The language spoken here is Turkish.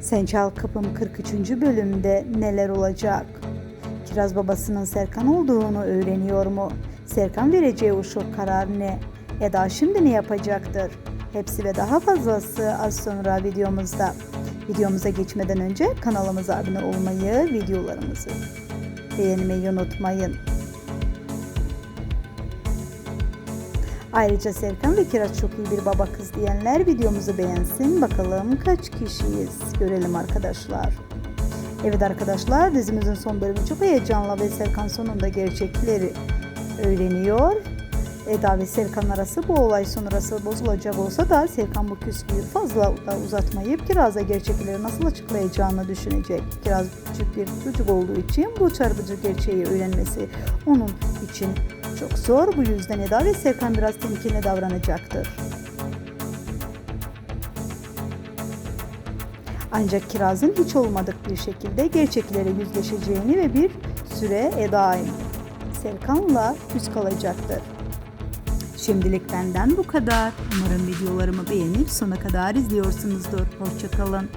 Sen Çal Kapım 43. bölümde neler olacak? Kiraz babasının Serkan olduğunu öğreniyor mu? Serkan vereceği şok karar ne? Eda şimdi ne yapacaktır? Hepsi ve daha fazlası az sonra videomuzda. Videomuza geçmeden önce kanalımıza abone olmayı, videolarımızı beğenmeyi unutmayın. Ayrıca Serkan ve Kiraz çok iyi bir baba kız diyenler videomuzu beğensin. Bakalım kaç kişiyiz görelim arkadaşlar. Evet arkadaşlar dizimizin son bölümü çok heyecanlı ve Serkan sonunda gerçekleri öğreniyor. Eda ve Serkan arası bu olay sonrası bozulacak olsa da Serkan bu küslüğü fazla da uzatmayıp Kiraz'a gerçekleri nasıl açıklayacağını düşünecek. Kiraz küçük bir çocuk olduğu için bu çarpıcı gerçeği öğrenmesi onun için çok zor. Bu yüzden Eda ve Serkan biraz temkinli davranacaktır. Ancak Kiraz'ın hiç olmadık bir şekilde gerçeklere yüzleşeceğini ve bir süre Eda Serkan'la küs kalacaktır. Şimdilik benden bu kadar. Umarım videolarımı beğenip sona kadar izliyorsunuzdur. Hoşçakalın.